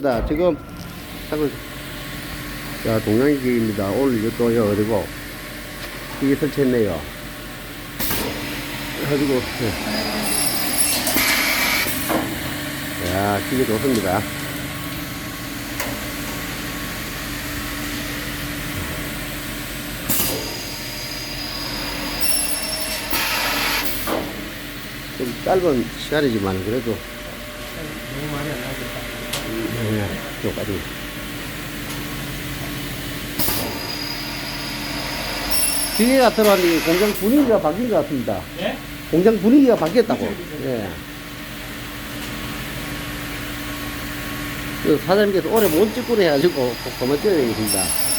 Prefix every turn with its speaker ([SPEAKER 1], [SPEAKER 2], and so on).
[SPEAKER 1] 다 지금 하고 자 동양기입니다. 오늘 이것도 여 어디고 이게 설치했네요. 가지고 예. 야 기계 좋습니다. 좀 짧은 시간이지만 그래도
[SPEAKER 2] 너무 많이 안.
[SPEAKER 1] 네, 여기까지. 기계가 들어가니 공장 분위기가 바뀐 것 같습니다.
[SPEAKER 2] 예?
[SPEAKER 1] 공장 분위기가 바뀌었다고. 예. 그 사장님께서 올해 못 찍고 해가지고 그만 찍어야 되겠습니다.